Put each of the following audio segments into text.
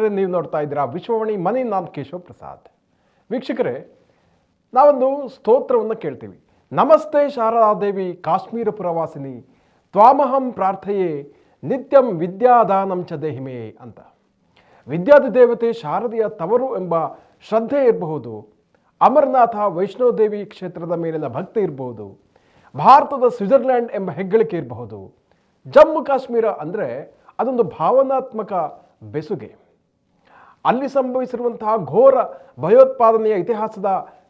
ವೀಕ್ಷಕರೇ ನೀವು ನೋಡ್ತಾ ಇದ್ದೀರಾ ವಿಶ್ವವಾಣಿ ಮನೆ ನಾನು ಕೇಶವ್ ಪ್ರಸಾದ್. ವೀಕ್ಷಕರೇ, ನಾವೊಂದು ಸ್ತೋತ್ರವನ್ನು ಕೇಳ್ತೀವಿ. ನಮಸ್ತೆ ಶಾರದಾದೇವಿ ಕಾಶ್ಮೀರ ಪುರವಾಸಿನಿ, ತ್ವಾಮಹಂ ಪ್ರಾರ್ಥೆಯೇ ನಿತ್ಯಂ ವಿದ್ಯಾದಾನಂ ಚ ದೇಹಿಮೆ ಅಂತ. ವಿದ್ಯಾದ ದೇವತೆ ಶಾರದೆಯ ತವರು ಎಂಬ ಶ್ರದ್ಧೆ ಇರಬಹುದು. ಅಮರನಾಥ ವೈಷ್ಣೋದೇವಿ ಕ್ಷೇತ್ರದ ಮೇಲಿನ ಭಕ್ತಿ ಇರಬಹುದು. ಭಾರತದ ಸ್ವಿಟ್ಜರ್ಲ್ಯಾಂಡ್ ಎಂಬ ಹೆಗ್ಗಳಿಕೆ ಇರಬಹುದು. ಜಮ್ಮು ಕಾಶ್ಮೀರ ಅಂದರೆ ಅದೊಂದು ಭಾವನಾತ್ಮಕ ಬೆಸುಗೆ. ಅಲ್ಲಿ ಸಂಭವಿಸಿರುವಂತಹ ಘೋರ ಭಯೋತ್ಪಾದನೆಯ ಇತಿಹಾಸದ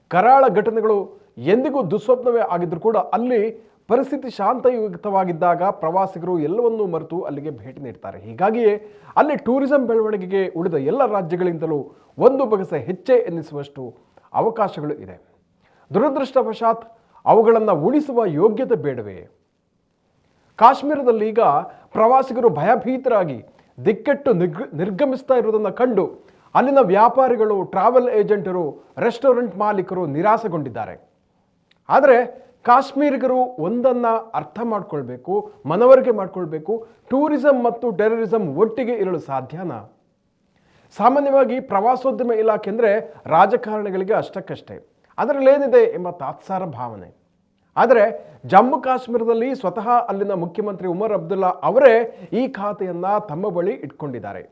ಕರಾಳ ಘಟನೆಗಳು ಎಂದಿಗೂ ದುಸ್ವಪ್ನವೇ ಆಗಿದ್ದರೂ ಕೂಡ ಅಲ್ಲಿ ಪರಿಸ್ಥಿತಿ ಶಾಂತಯುಕ್ತವಾಗಿದ್ದಾಗ ಪ್ರವಾಸಿಗರು ಎಲ್ಲವನ್ನೂ ಮರೆತು ಅಲ್ಲಿಗೆ ಭೇಟಿ ನೀಡ್ತಾರೆ. ಹೀಗಾಗಿಯೇ ಅಲ್ಲಿ ಟೂರಿಸಂ ಬೆಳವಣಿಗೆಗೆ ಉಳಿದ ಎಲ್ಲ ರಾಜ್ಯಗಳಿಂದಲೂ ಒಂದು ಬಗೆಸ ಹೆಚ್ಚೆ ಎನ್ನಿಸುವಷ್ಟು ಅವಕಾಶಗಳು ಇದೆ. ದುರದೃಷ್ಟವಶಾತ್ ಅವುಗಳನ್ನು ಉಳಿಸುವ ಯೋಗ್ಯತೆ ಬೇಡವೇ. ಕಾಶ್ಮೀರದಲ್ಲಿ ಈಗ ಪ್ರವಾಸಿಗರು ಭಯಭೀತರಾಗಿ ದಿಕ್ಕೆಟ್ಟು ನಿರ್ಗ ನಿರ್ಗಮಿಸ್ತಾ ಇರುವುದನ್ನು ಕಂಡು ಅಲ್ಲಿನ ವ್ಯಾಪಾರಿಗಳು ಟ್ರಾವೆಲ್ ಏಜೆಂಟರು ರೆಸ್ಟೋರೆಂಟ್ ಮಾಲೀಕರು ನಿರಾಸೆಗೊಂಡಿದ್ದಾರೆ. ಆದರೆ ಕಾಶ್ಮೀರಿಗರು ಒಂದನ್ನು ಅರ್ಥ ಮಾಡ್ಕೊಳ್ಬೇಕು, ಮನವರಿಕೆ ಮಾಡ್ಕೊಳ್ಬೇಕು, ಟೂರಿಸಂ ಮತ್ತು ಟೆರರಿಸಂ ಒಟ್ಟಿಗೆ ಇರಲು ಸಾಧ್ಯನಾ? ಸಾಮಾನ್ಯವಾಗಿ ಪ್ರವಾಸೋದ್ಯಮ ಇಲಾಖೆ ಅಂದರೆ ರಾಜಕಾರಣಿಗಳಿಗೆ ಅಷ್ಟಕ್ಕಷ್ಟೇ. ಅದರಲ್ಲೇನಿದೆ ಎಂಬ ತಾತ್ಸಾರ ಭಾವನೆ. ಆದರೆ ಜಮ್ಮು ಕಾಶ್ಮೀರದಲ್ಲಿ ಸ್ವತಃ ಅಲ್ಲಿನ ಮುಖ್ಯಮಂತ್ರಿ ಉಮರ್ ಅಬ್ದುಲ್ಲಾ ಅವರೇ ಈ ಖಾತೆಯನ್ನು ತಮ್ಮ ಬಳಿ ಇಟ್ಕೊಂಡಿದ್ದಾರೆ.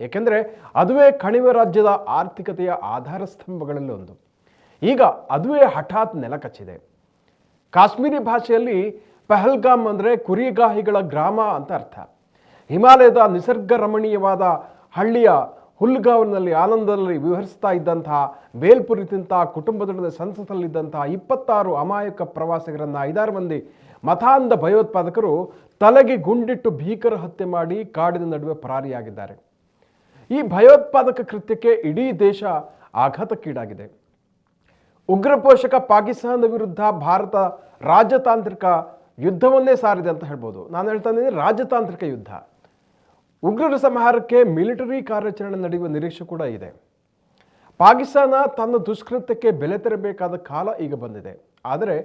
ಏಕೆಂದರೆ ಅದುವೇ ಕಣಿವೆ ರಾಜ್ಯದ ಆರ್ಥಿಕತೆಯ ಆಧಾರ ಸ್ತಂಭಗಳಲ್ಲಿ ಒಂದು. ಈಗ ಅದುವೇ ಹಠಾತ್ ನೆಲಕಚ್ಚಿದೆ ಕಾಶ್ಮೀರಿ ಭಾಷೆಯಲ್ಲಿ ಪೆಹಲ್ಗಾಮ್ ಅಂದರೆ ಕುರಿಗಾಹಿಗಳ ಗ್ರಾಮ ಅಂತ ಅರ್ಥ. ಹಿಮಾಲಯದ ನಿಸರ್ಗ ರಮಣೀಯವಾದ ಹಳ್ಳಿಯ ಹುಲ್ಗಾವಲಿನಲ್ಲಿ ಆನಂದದಲ್ಲಿ ವಿವರಿಸ್ತಾ ಇದ್ದಂತಹ ಬೇಲ್ಪುರಿತಿಂತ ಕುಟುಂಬದೊಡನೆ ಸಂಸತ್ತಲ್ಲಿದ್ದಂತಹ ಇಪ್ಪತ್ತಾರು ಅಮಾಯಕ ಪ್ರವಾಸಿಗರನ್ನ ಐದಾರು ಮಂದಿ ಮತಾಂಧ ಭಯೋತ್ಪಾದಕರು ತಲೆಗೆ ಗುಂಡಿಟ್ಟು ಭೀಕರ ಹತ್ಯೆ ಮಾಡಿ ಕಾಡಿನ ನಡುವೆ ಪರಾರಿಯಾಗಿದ್ದಾರೆ. ಈ ಭಯೋತ್ಪಾದಕ ಕೃತ್ಯಕ್ಕೆ ಇಡೀ ದೇಶ ಆಘಾತಕ್ಕೀಡಾಗಿದೆ. ಉಗ್ರ ಪೋಷಕ ಪಾಕಿಸ್ತಾನದ ವಿರುದ್ಧ ಭಾರತ ರಾಜತಾಂತ್ರಿಕ ಯುದ್ಧವನ್ನೇ ಸಾರಿದೆ ಅಂತ ಹೇಳ್ಬೋದು. ನಾನು ಹೇಳ್ತಾ ಇದ್ದೀನಿ ರಾಜತಾಂತ್ರಿಕ ಯುದ್ಧ. ಉಗ್ರರ ಸಂಹಾರಕ್ಕೆ ಮಿಲಿಟರಿ ಕಾರ್ಯಾಚರಣೆ ನಡೆಯುವ ನಿರೀಕ್ಷೆ ಕೂಡ ಇದೆ. ಪಾಕಿಸ್ತಾನ ತನ್ನ ದುಷ್ಕೃತ್ಯಕ್ಕೆ ಬೆಲೆ ತೆರಬೇಕಾದ ಕಾಲ ಈಗ ಬಂದಿದೆ. ಆದರೆ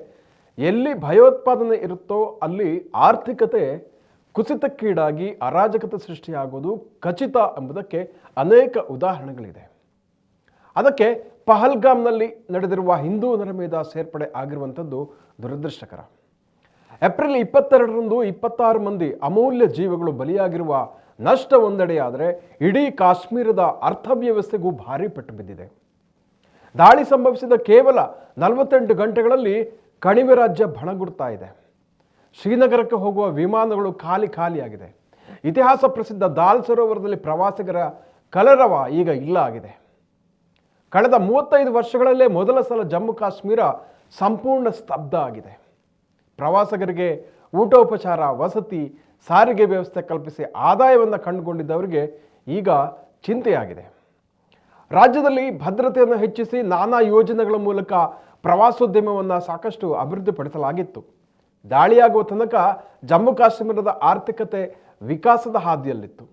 ಎಲ್ಲಿ ಭಯೋತ್ಪಾದನೆ ಇರುತ್ತೋ ಅಲ್ಲಿ ಆರ್ಥಿಕತೆ ಕುಸಿತಕ್ಕೀಡಾಗಿ ಅರಾಜಕತೆ ಸೃಷ್ಟಿಯಾಗುವುದು ಖಚಿತ ಎಂಬುದಕ್ಕೆ ಅನೇಕ ಉದಾಹರಣೆಗಳಿದೆ. ಅದಕ್ಕೆ ಪಹಲ್ಗಾಮ್ನಲ್ಲಿ ನಡೆದಿರುವ ಹಿಂದೂ ನರಮೇಧ ಸೇರ್ಪಡೆ ಆಗಿರುವಂಥದ್ದು ದುರದೃಷ್ಟಕರ. ಏಪ್ರಿಲ್ ಇಪ್ಪತ್ತೆರಡರಂದು ಇಪ್ಪತ್ತಾರು ಮಂದಿ ಅಮೂಲ್ಯ ಜೀವಗಳು ಬಲಿಯಾಗಿರುವ ನಷ್ಟ ಒಂದೆಡೆಯಾದರೆ ಇಡೀ ಕಾಶ್ಮೀರದ ಅರ್ಥವ್ಯವಸ್ಥೆಗೂ ಭಾರಿ ಪೆಟ್ಟು ಬಿದ್ದಿದೆ. ದಾಳಿ ಸಂಭವಿಸಿದ ಕೇವಲ ನಲವತ್ತೆಂಟು ಗಂಟೆಗಳಲ್ಲಿ ಕಣಿವೆ ರಾಜ್ಯ ಬಣಗುಡ್ತಾ ಇದೆ. ಶ್ರೀನಗರಕ್ಕೆ ಹೋಗುವ ವಿಮಾನಗಳು ಖಾಲಿ ಖಾಲಿಯಾಗಿದೆ. ಇತಿಹಾಸ ಪ್ರಸಿದ್ಧ ದಾಲ್ ಸರೋವರದಲ್ಲಿ ಪ್ರವಾಸಿಗರ ಕಲರವ ಈಗ ಇಲ್ಲ ಆಗಿದೆ. ಕಳೆದ ಮೂವತ್ತೈದು ವರ್ಷಗಳಲ್ಲೇ ಮೊದಲ ಸಲ ಜಮ್ಮು ಕಾಶ್ಮೀರ ಸಂಪೂರ್ಣ ಸ್ತಬ್ಧ ಆಗಿದೆ. ಪ್ರವಾಸಿಗರಿಗೆ ಊಟೋಪಚಾರ, ವಸತಿ, ಸಾರಿಗೆ ವ್ಯವಸ್ಥೆ ಕಲ್ಪಿಸಿ ಆದಾಯವನ್ನು ಕಂಡುಕೊಂಡಿದ್ದವರಿಗೆ ಈಗ ಚಿಂತೆಯಾಗಿದೆ. ರಾಜ್ಯದಲ್ಲಿ ಭದ್ರತೆಯನ್ನು ಹೆಚ್ಚಿಸಿ ನಾನಾ ಯೋಜನೆಗಳ ಮೂಲಕ ಪ್ರವಾಸೋದ್ಯಮವನ್ನು ಸಾಕಷ್ಟು ಅಭಿವೃದ್ಧಿಪಡಿಸಲಾಗಿತ್ತು. ದಾಳಿಯಾಗುವ ತನಕ ಜಮ್ಮು ಕಾಶ್ಮೀರದ ಆರ್ಥಿಕತೆ ವಿಕಾಸದ ಹಾದಿಯಲ್ಲಿತ್ತು.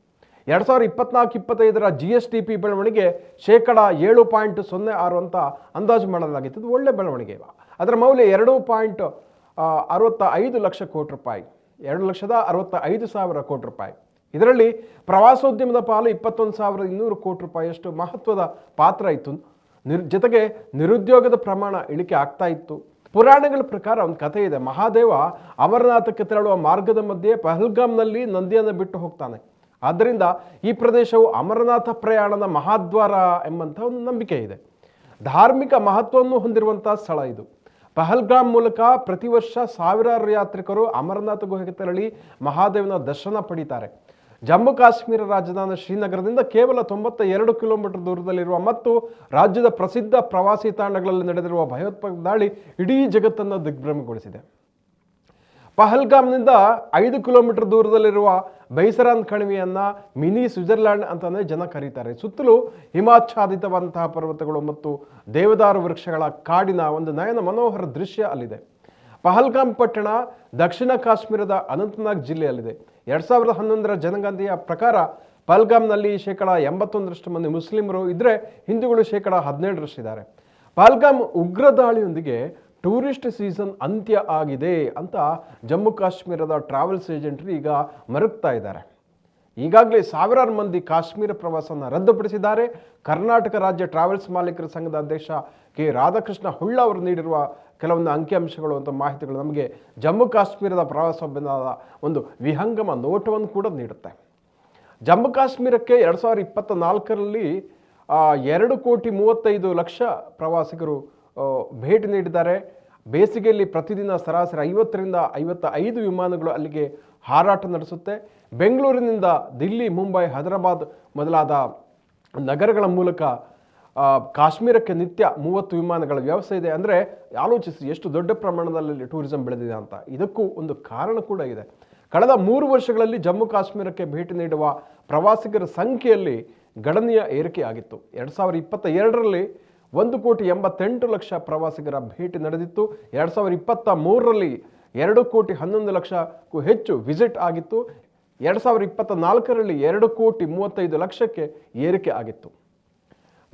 ಎರಡು ಸಾವಿರದ ಇಪ್ಪತ್ನಾಲ್ಕು, ಇಪ್ಪತ್ತೈದರ ಜಿ ಎಸ್ ಟಿ ಪಿ ಬೆಳವಣಿಗೆ ಶೇಕಡ ಏಳು ಪಾಯಿಂಟ್ ಸೊನ್ನೆ ಆರು ಅಂತ ಅಂದಾಜು ಮಾಡಲಾಗಿತ್ತು. ಇದು ಒಳ್ಳೆ ಬೆಳವಣಿಗೆ. ಅದರ ಮೌಲ್ಯ ಎರಡು ಪಾಯಿಂಟ್ ಅರವತ್ತ ಐದು ಲಕ್ಷ ಕೋಟಿ ರೂಪಾಯಿ, ಎರಡು ಲಕ್ಷದ ಅರವತ್ತ ಐದು ಸಾವಿರ ಕೋಟಿ ರೂಪಾಯಿ. ಇದರಲ್ಲಿ ಪ್ರವಾಸೋದ್ಯಮದ ಪಾಲು ಇಪ್ಪತ್ತೊಂದು ಸಾವಿರದ ಇನ್ನೂರು ಕೋಟಿ ರೂಪಾಯಿಯಷ್ಟು ಮಹತ್ವದ ಪಾತ್ರ ಇತ್ತು. ನಿರ್, ಜೊತೆಗೆ ನಿರುದ್ಯೋಗದ ಪ್ರಮಾಣ ಇಳಿಕೆ ಆಗ್ತಾ ಇತ್ತು. ಪುರಾಣಗಳ ಪ್ರಕಾರ ಒಂದು ಕಥೆ ಇದೆ, ಮಹಾದೇವ ಅಮರನಾಥಕ್ಕೆ ತೆರಳುವ ಮಾರ್ಗದ ಮಧ್ಯೆ ಪಹಲ್ಗಾಮ್ನಲ್ಲಿ ನಂದಿಯನ್ನು ಬಿಟ್ಟು ಹೋಗ್ತಾನೆ. ಆದ್ದರಿಂದ ಈ ಪ್ರದೇಶವು ಅಮರನಾಥ ಪ್ರಯಾಣದ ಮಹಾದ್ವಾರ ಎಂಬಂಥ ಒಂದು ನಂಬಿಕೆ ಇದೆ. ಧಾರ್ಮಿಕ ಮಹತ್ವವನ್ನು ಹೊಂದಿರುವಂಥ ಸ್ಥಳ ಇದು. ಪಹಲ್ಗಾಮ್ ಮೂಲಕ ಪ್ರತಿ ವರ್ಷ ಸಾವಿರಾರು ಯಾತ್ರಿಕರು ಅಮರನಾಥ ಗುಹೆಗೆ ತೆರಳಿ ಮಹಾದೇವನ ದರ್ಶನ ಪಡೀತಾರೆ. ಜಮ್ಮು ಕಾಶ್ಮೀರ ರಾಜಧಾನಿ ಶ್ರೀನಗರದಿಂದ ಕೇವಲ ತೊಂಬತ್ತ ಎರಡು ಕಿಲೋಮೀಟರ್ ದೂರದಲ್ಲಿರುವ ಮತ್ತು ರಾಜ್ಯದ ಪ್ರಸಿದ್ಧ ಪ್ರವಾಸಿ ತಾಣಗಳಲ್ಲಿ ನಡೆದಿರುವ ಭಯೋತ್ಪಾದಕ ದಾಳಿ ಇಡೀ ಜಗತ್ತನ್ನು ದಿಗ್ಭ್ರಮೆಗೊಳಿಸಿದೆ. ಪಹಲ್ಗಾಮ್ನಿಂದ ಐದು ಕಿಲೋಮೀಟರ್ ದೂರದಲ್ಲಿರುವ ಬೈಸರಾನ್ ಕಣಿವೆಯನ್ನ ಮಿನಿ ಸ್ವಿಟ್ಜರ್ಲ್ಯಾಂಡ್ ಅಂತಾನೆ ಜನ ಕರೀತಾರೆ. ಸುತ್ತಲೂ ಹಿಮಾಚ್ಛಾದಿತವಂತಹ ಪರ್ವತಗಳು ಮತ್ತು ದೇವದಾರು ವೃಕ್ಷಗಳ ಕಾಡಿನ ಒಂದು ನಯನ ಮನೋಹರ ದೃಶ್ಯ ಅಲ್ಲಿದೆ. ಪಹಲ್ಗಾಮ್ ಪಟ್ಟಣ ದಕ್ಷಿಣ ಕಾಶ್ಮೀರದ ಅನಂತನಾಗ್ ಜಿಲ್ಲೆಯಲ್ಲಿದೆ. ಎರಡು ಸಾವಿರದ ಹನ್ನೊಂದರ ಜನಗಣತಿಯ ಪ್ರಕಾರ ಪಹಲ್ಗಾಮ್ನಲ್ಲಿ ಶೇಕಡ ಎಂಬತ್ತೊಂದರಷ್ಟು ಮಂದಿ ಮುಸ್ಲಿಮರು ಇದ್ರೆ ಹಿಂದೂಗಳು ಶೇಕಡ ಹದಿನೇಳರಷ್ಟಿದ್ದಾರೆ. ಪಹಲ್ಗಾಮ್ ಉಗ್ರ ದಾಳಿಯೊಂದಿಗೆ ಟೂರಿಸ್ಟ್ ಸೀಸನ್ ಅಂತ್ಯ ಆಗಿದೆ ಅಂತ ಜಮ್ಮು ಕಾಶ್ಮೀರದ ಟ್ರಾವೆಲ್ಸ್ ಏಜೆಂಟರು ಈಗ ಮರುಗ್ತಾ ಇದ್ದಾರೆ. ಈಗಾಗಲೇ ಸಾವಿರಾರು ಮಂದಿ ಕಾಶ್ಮೀರ ಪ್ರವಾಸವನ್ನು ರದ್ದುಪಡಿಸಿದ್ದಾರೆ. ಕರ್ನಾಟಕ ರಾಜ್ಯ ಟ್ರಾವೆಲ್ಸ್ ಮಾಲೀಕರ ಸಂಘದ ಅಧ್ಯಕ್ಷ ಕೆ. ರಾಧಾಕೃಷ್ಣ ಹುಳ್ಳ ಅವರು ನೀಡಿರುವ ಕೆಲವೊಂದು ಅಂಕಿಅಂಶಗಳು ಅಂತ ಮಾಹಿತಿಗಳು ನಮಗೆ ಜಮ್ಮು ಕಾಶ್ಮೀರದ ಪ್ರವಾಸೋದ್ಯಮದ ಒಂದು ವಿಹಂಗಮ ನೋಟವನ್ನು ಕೂಡ ನೀಡುತ್ತೆ. ಜಮ್ಮು ಕಾಶ್ಮೀರಕ್ಕೆ ಎರಡು ಸಾವಿರದ ಇಪ್ಪತ್ತ ನಾಲ್ಕರಲ್ಲಿ ಎರಡು ಕೋಟಿ ಮೂವತ್ತೈದು ಲಕ್ಷ ಪ್ರವಾಸಿಗರು ಭೇಟಿ ನೀಡಿದ್ದಾರೆ. ಬೇಸಿಗೆಯಲ್ಲಿ ಪ್ರತಿದಿನ ಸರಾಸರಿ ಐವತ್ತರಿಂದ ಐವತ್ತ ಐದು ವಿಮಾನಗಳು ಅಲ್ಲಿಗೆ ಹಾರಾಟ ನಡೆಸುತ್ತೆ. ಬೆಂಗಳೂರಿನಿಂದ ದಿಲ್ಲಿ, ಮುಂಬೈ, ಹೈದರಾಬಾದ್ ಮೊದಲಾದ ನಗರಗಳ ಮೂಲಕ ಕಾಶ್ಮೀರಕ್ಕೆ ನಿತ್ಯ ಮೂವತ್ತು ವಿಮಾನಗಳ ವ್ಯವಸ್ಥೆ ಇದೆ. ಅಂದರೆ ಆಲೋಚಿಸಿ ಎಷ್ಟು ದೊಡ್ಡ ಪ್ರಮಾಣದಲ್ಲಿ ಟೂರಿಸಂ ಬೆಳೆದಿದೆ ಅಂತ. ಇದಕ್ಕೂ ಒಂದು ಕಾರಣ ಕೂಡ ಇದೆ. ಕಳೆದ ಮೂರು ವರ್ಷಗಳಲ್ಲಿ ಜಮ್ಮು ಕಾಶ್ಮೀರಕ್ಕೆ ಭೇಟಿ ನೀಡುವ ಪ್ರವಾಸಿಗರ ಸಂಖ್ಯೆಯಲ್ಲಿ ಗಣನೀಯ ಏರಿಕೆ ಆಗಿತ್ತು ಎರಡು ಸಾವಿರದ ಇಪ್ಪತ್ತ ಎರಡರಲ್ಲಿ ಒಂದು ಕೋಟಿ ಎಂಬತ್ತೆಂಟು ಲಕ್ಷ ಪ್ರವಾಸಿಗರ ಭೇಟಿ ನಡೆದಿತ್ತು. ಎರಡು ಸಾವಿರದ ಇಪ್ಪತ್ತ ಮೂರರಲ್ಲಿ ಎರಡು ಕೋಟಿ ಹನ್ನೊಂದು ಲಕ್ಷಕ್ಕೂ ಹೆಚ್ಚು ವಿಸಿಟ್ ಆಗಿತ್ತು. ಎರಡು ಸಾವಿರದ ಇಪ್ಪತ್ತ ನಾಲ್ಕರಲ್ಲಿ ಎರಡು ಕೋಟಿ ಮೂವತ್ತೈದು ಲಕ್ಷಕ್ಕೆ ಏರಿಕೆ ಆಗಿತ್ತು.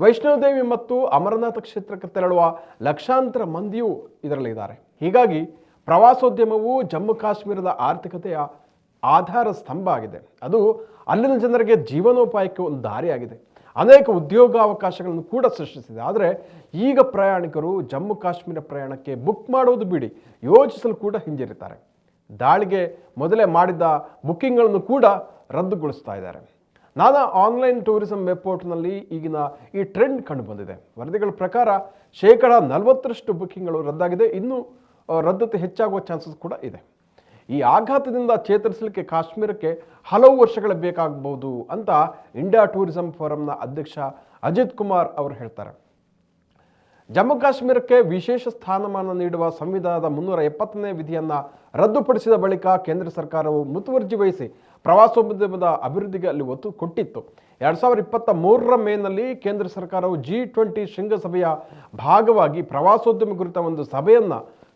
ವೈಷ್ಣೋದೇವಿ ಮತ್ತು ಅಮರನಾಥ ಕ್ಷೇತ್ರಕ್ಕೆ ತೆರಳುವ ಲಕ್ಷಾಂತರ ಮಂದಿಯೂ ಇದರಲ್ಲಿದ್ದಾರೆ. ಹೀಗಾಗಿ ಪ್ರವಾಸೋದ್ಯಮವು ಜಮ್ಮು ಕಾಶ್ಮೀರದ ಆರ್ಥಿಕತೆಯ ಆಧಾರ ಸ್ತಂಭ ಆಗಿದೆ. ಅದು ಅಲ್ಲಿನ ಜನರಿಗೆ ಜೀವನೋಪಾಯಕ್ಕೆ ಒಂದು ದಾರಿಯಾಗಿದೆ. ಅನೇಕ ಉದ್ಯೋಗಾವಕಾಶಗಳನ್ನು ಕೂಡ ಸೃಷ್ಟಿಸಿದೆ. ಆದರೆ ಈಗ ಪ್ರಯಾಣಿಕರು ಜಮ್ಮು ಕಾಶ್ಮೀರ ಪ್ರಯಾಣಕ್ಕೆ ಬುಕ್ ಮಾಡುವುದು ಬಿಡಿ, ಯೋಚಿಸಲು ಕೂಡ ಹಿಂಜರಿತಾರೆ. ದಾಳಿಗೆ ಮೊದಲೇ ಮಾಡಿದ್ದ ಬುಕ್ಕಿಂಗ್ಗಳನ್ನು ಕೂಡ ರದ್ದುಗೊಳಿಸ್ತಾ ಇದ್ದಾರೆ. ನಾನಾ ಆನ್ಲೈನ್ ಟೂರಿಸಂ ವೆಬ್ಪೋರ್ಟ್ನಲ್ಲಿ ಈಗಿನ ಈ ಟ್ರೆಂಡ್ ಕಂಡು ಬಂದಿದೆ ವರದಿಗಳ ಪ್ರಕಾರ ಶೇಕಡ ನಲವತ್ತರಷ್ಟು ಬುಕ್ಕಿಂಗ್ಗಳು ರದ್ದಾಗಿದೆ. ಇನ್ನೂ ರದ್ದತಿ ಹೆಚ್ಚಾಗುವ ಚಾನ್ಸಸ್ ಕೂಡ ಇದೆ. ಈ ಆಘಾತದಿಂದ ಚೇತರಿಸಲಿಕ್ಕೆ ಕಾಶ್ಮೀರಕ್ಕೆ ಹಲವು ವರ್ಷಗಳು ಬೇಕಾಗಬಹುದು ಅಂತ ಇಂಡಿಯಾ ಟೂರಿಸಂ ಫೋರಂನ ಅಧ್ಯಕ್ಷ ಅಜಿತ್ ಕುಮಾರ್ ಅವರು ಹೇಳ್ತಾರೆ. ಜಮ್ಮು ಕಾಶ್ಮೀರಕ್ಕೆ ವಿಶೇಷ ಸ್ಥಾನಮಾನ ನೀಡುವ ಸಂವಿಧಾನದ ಮುನ್ನೂರ ಎಪ್ಪತ್ತನೇ ವಿಧಿಯನ್ನು ರದ್ದುಪಡಿಸಿದ ಬಳಿಕ ಕೇಂದ್ರ ಸರ್ಕಾರವು ಮುತುವರ್ಜಿ ವಹಿಸಿ ಪ್ರವಾಸೋದ್ಯಮದ ಅಭಿವೃದ್ಧಿಗೆ ಅಲ್ಲಿ ಒತ್ತು ಕೊಟ್ಟಿತ್ತು. ಎರಡು ಸಾವಿರದ ಇಪ್ಪತ್ತ ಮೂರರ ಮೇನಲ್ಲಿ ಕೇಂದ್ರ ಸರ್ಕಾರವು ಜಿ ಟ್ವೆಂಟಿ ಶೃಂಗಸಭೆಯ ಭಾಗವಾಗಿ ಪ್ರವಾಸೋದ್ಯಮ ಕುರಿತ ಒಂದು ಸಭೆಯನ್ನ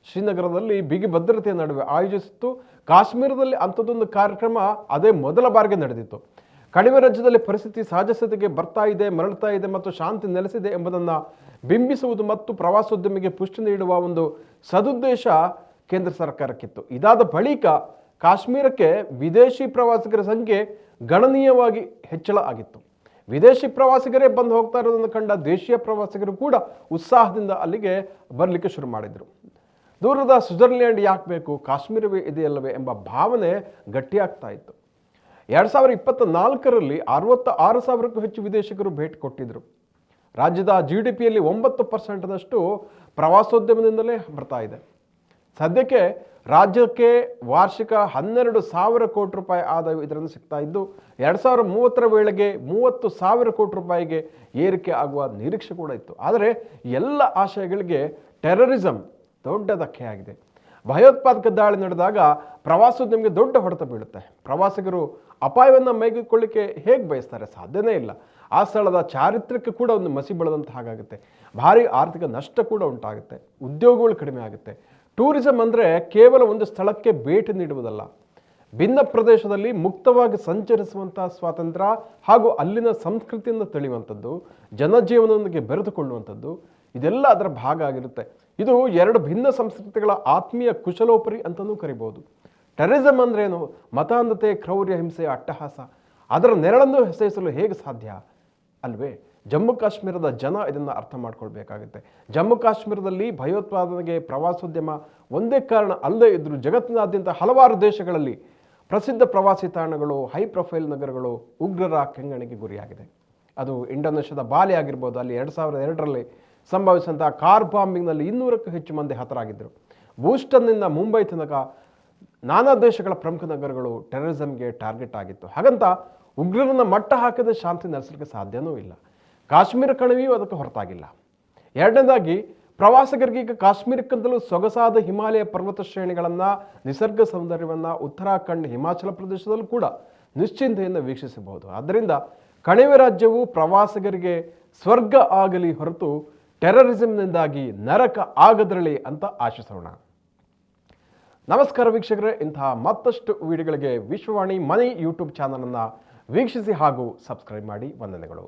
ಶ್ರೀನಗರದಲ್ಲಿ ಬಿಗಿ ಭದ್ರತೆಯ ನಡುವೆ ಆಯೋಜಿಸಿತ್ತು. ಕಾಶ್ಮೀರದಲ್ಲಿ ಅಂಥದ್ದೊಂದು ಕಾರ್ಯಕ್ರಮ ಅದೇ ಮೊದಲ ಬಾರಿಗೆ ನಡೆದಿತ್ತು. ಕಣಿವೆ ರಾಜ್ಯದಲ್ಲಿ ಪರಿಸ್ಥಿತಿ ಸಹಜ ಸ್ಥಿತಿಗೆ ಬರ್ತಾ ಇದೆ ಮರಳ್ತಾ ಇದೆ ಮತ್ತು ಶಾಂತಿ ನೆಲೆಸಿದೆ ಎಂಬುದನ್ನು ಬಿಂಬಿಸುವುದು ಮತ್ತು ಪ್ರವಾಸೋದ್ಯಮಿಗೆ ಪುಷ್ಟಿ ನೀಡುವ ಒಂದು ಸದುದ್ದೇಶ ಕೇಂದ್ರ ಸರ್ಕಾರಕ್ಕಿತ್ತು. ಇದಾದ ಬಳಿಕ ಕಾಶ್ಮೀರಕ್ಕೆ ವಿದೇಶಿ ಪ್ರವಾಸಿಗರ ಸಂಖ್ಯೆ ಗಣನೀಯವಾಗಿ ಹೆಚ್ಚಳ ಆಗಿತ್ತು. ವಿದೇಶಿ ಪ್ರವಾಸಿಗರೇ ಬಂದು ಹೋಗ್ತಾ ಇರೋದನ್ನು ಕಂಡ ದೇಶೀಯ ಪ್ರವಾಸಿಗರು ಕೂಡ ಉತ್ಸಾಹದಿಂದ ಅಲ್ಲಿಗೆ ಬರಲಿಕ್ಕೆ ಶುರು ಮಾಡಿದರು. ದೂರದ ಸ್ವಿಟ್ಜರ್ಲ್ಯಾಂಡ್ ಯಾಕೆ ಬೇಕು? ಕಾಶ್ಮೀರವೇ ಇದೆಯಲ್ಲವೇ ಎಂಬ ಭಾವನೆ ಗಟ್ಟಿಯಾಗ್ತಾ ಇತ್ತು. ಎರಡು ಸಾವಿರ ಇಪ್ಪತ್ತ ನಾಲ್ಕರಲ್ಲಿ ಅರವತ್ತ ಆರು ಸಾವಿರಕ್ಕೂ ಹೆಚ್ಚು ವಿದೇಶಿಗರು ಭೇಟಿ ಕೊಟ್ಟಿದ್ದರು ರಾಜ್ಯದ ಜಿ ಡಿ ಪಿಯಲ್ಲಿ ಒಂಬತ್ತು ಪರ್ಸೆಂಟ್ನಷ್ಟು ಪ್ರವಾಸೋದ್ಯಮದಿಂದಲೇ ಬರ್ತಾ ಇದೆ. ಸದ್ಯಕ್ಕೆ ರಾಜ್ಯಕ್ಕೆ ವಾರ್ಷಿಕ ಹನ್ನೆರಡು ಸಾವಿರ ಕೋಟಿ ರೂಪಾಯಿ ಆದಾಯ ಇದರಿಂದ ಸಿಗ್ತಾ ಇದ್ದು, ಎರಡು ಸಾವಿರ ಮೂವತ್ತರ ವೇಳೆಗೆ ಮೂವತ್ತು ಸಾವಿರ ಕೋಟಿ ರೂಪಾಯಿಗೆ ಏರಿಕೆ ಆಗುವ ನಿರೀಕ್ಷೆ ಕೂಡ ಇತ್ತು. ಆದರೆ ಎಲ್ಲ ಆಶಯಗಳಿಗೆ ಟೆರರಿಸಂ ದೊಡ್ಡ ಧಕ್ಕೆಯಾಗಿದೆ ಭಯೋತ್ಪಾದಕ ದಾಳಿ ನಡೆದಾಗ ಪ್ರವಾಸೋದ್ಯಮಿಗೆ ದೊಡ್ಡ ಹೊಡೆತ ಬೀಳುತ್ತೆ. ಪ್ರವಾಸಿಗರು ಅಪಾಯವನ್ನು ಮೈಗೆಕೊಳ್ಳಿಕ್ಕೆ ಹೇಗೆ ಬಯಸ್ತಾರೆ? ಸಾಧ್ಯನೇ ಇಲ್ಲ. ಆ ಸ್ಥಳದ ಚಾರಿತ್ರ್ಯಕ್ಕೆ ಕೂಡ ಒಂದು ಮಸಿ ಬೆಳೆದಂತ ಹಾಗಾಗುತ್ತೆ. ಭಾರಿ ಆರ್ಥಿಕ ನಷ್ಟ ಕೂಡ ಉಂಟಾಗುತ್ತೆ. ಉದ್ಯೋಗಗಳು ಕಡಿಮೆ ಆಗುತ್ತೆ. ಟೂರಿಸಂ ಅಂದರೆ ಕೇವಲ ಒಂದು ಸ್ಥಳಕ್ಕೆ ಭೇಟಿ ನೀಡುವುದಲ್ಲ. ಭಿನ್ನ ಪ್ರದೇಶದಲ್ಲಿ ಮುಕ್ತವಾಗಿ ಸಂಚರಿಸುವಂಥ ಸ್ವಾತಂತ್ರ್ಯ ಹಾಗೂ ಅಲ್ಲಿನ ಸಂಸ್ಕೃತಿಯನ್ನು ತಿಳಿಯುವಂಥದ್ದು, ಜನಜೀವನದೊಂದಿಗೆ ಬೆರೆದುಕೊಳ್ಳುವಂಥದ್ದು, ಇದೆಲ್ಲ ಅದರ ಭಾಗ ಆಗಿರುತ್ತೆ. ಇದು ಎರಡು ಭಿನ್ನ ಸಂಸ್ಕೃತಿಗಳ ಆತ್ಮೀಯ ಕುಶಲೋಪರಿ ಅಂತಲೂ ಕರಿಬೋದು. ಟೆರರಿಸಮ್ ಅಂದ್ರೇನು? ಮತಾಂಧತೆ, ಕ್ರೌರ್ಯ, ಹಿಂಸೆ, ಅಟ್ಟಹಾಸ. ಅದರ ನೆರಳನ್ನು ಹೆಸರಿಸಲು ಹೇಗೆ ಸಾಧ್ಯ? ಅಲ್ವೇ, ಜಮ್ಮು ಕಾಶ್ಮೀರದ ಜನ ಇದನ್ನು ಅರ್ಥ ಮಾಡ್ಕೊಳ್ಬೇಕಾಗುತ್ತೆ. ಜಮ್ಮು ಕಾಶ್ಮೀರದಲ್ಲಿ ಭಯೋತ್ಪಾದನೆಗೆ ಪ್ರವಾಸೋದ್ಯಮ ಒಂದೇ ಕಾರಣ ಅಲ್ಲದೇ ಇದ್ದರೂ ಜಗತ್ತಿನಾದ್ಯಂತ ಹಲವಾರು ದೇಶಗಳಲ್ಲಿ ಪ್ರಸಿದ್ಧ ಪ್ರವಾಸಿ ತಾಣಗಳು ಹೈ ಪ್ರೊಫೈಲ್ ನಗರಗಳು ಉಗ್ರರ ಕೆಂಗಣಿಗೆ ಗುರಿಯಾಗಿದೆ. ಅದು ಇಂಡೋನೇಷ್ಯಾದ ಬಾಲಿ ಆಗಿರ್ಬೋದು, ಅಲ್ಲಿ ಎರಡು ಸಾವಿರದ ಎರಡರಲ್ಲಿ ಸಂಭವಿಸಿದಂತಹ ಕಾರ್ ಬಾಂಬಿಂಗ್ನಲ್ಲಿ ಇನ್ನೂರಕ್ಕೂ ಹೆಚ್ಚು ಮಂದಿ ಹತರಾಗಿದ್ದರು. ಬೂಸ್ಟನ್ನಿಂದ ಮುಂಬೈ ತನಕ ನಾನಾ ದೇಶಗಳ ಪ್ರಮುಖ ನಗರಗಳು ಟೆರರಿಸಮ್ಗೆ ಟಾರ್ಗೆಟ್ ಆಗಿತ್ತು. ಹಾಗಂತ ಉಗ್ರರನ್ನು ಮಟ್ಟ ಹಾಕದೆ ಶಾಂತಿ ನೆಲೆಸಲಿಕ್ಕೆ ಸಾಧ್ಯವೂ ಇಲ್ಲ. ಕಾಶ್ಮೀರ ಕಣಿವೆಯೂ ಅದಕ್ಕೆ ಹೊರತಾಗಿಲ್ಲ. ಎರಡನೇದಾಗಿ ಪ್ರವಾಸಿಗರಿಗೆ ಈಗ ಕಾಶ್ಮೀರಕ್ಕಿಂತಲೂ ಸೊಗಸಾದ ಹಿಮಾಲಯ ಪರ್ವತ ಶ್ರೇಣಿಗಳನ್ನು, ನಿಸರ್ಗ ಸೌಂದರ್ಯವನ್ನು ಉತ್ತರಾಖಂಡ್, ಹಿಮಾಚಲ ಪ್ರದೇಶದಲ್ಲೂ ಕೂಡ ನಿಶ್ಚಿಂತೆಯಿಂದ ವೀಕ್ಷಿಸಬಹುದು. ಆದ್ದರಿಂದ ಕಣಿವೆ ರಾಜ್ಯವು ಪ್ರವಾಸಿಗರಿಗೆ ಸ್ವರ್ಗ ಆಗಲಿ ಹೊರತು ಟೆರರಿಸಂನಿಂದಾಗಿ ನರಕ ಆಗದಿರಲಿ ಅಂತ ಆಶಿಸೋಣ. ನಮಸ್ಕಾರ ವೀಕ್ಷಕರೇ, ಇಂತಹ ಮತ್ತಷ್ಟು ವಿಡಿಯೋಗಳಿಗೆ ವಿಶ್ವವಾಣಿ ಮನಿ ಯೂಟ್ಯೂಬ್ ಚಾನಲನ್ನು ವೀಕ್ಷಿಸಿ ಹಾಗೂ ಸಬ್ಸ್ಕ್ರೈಬ್ ಮಾಡಿ ವಂದನೆಗಳು.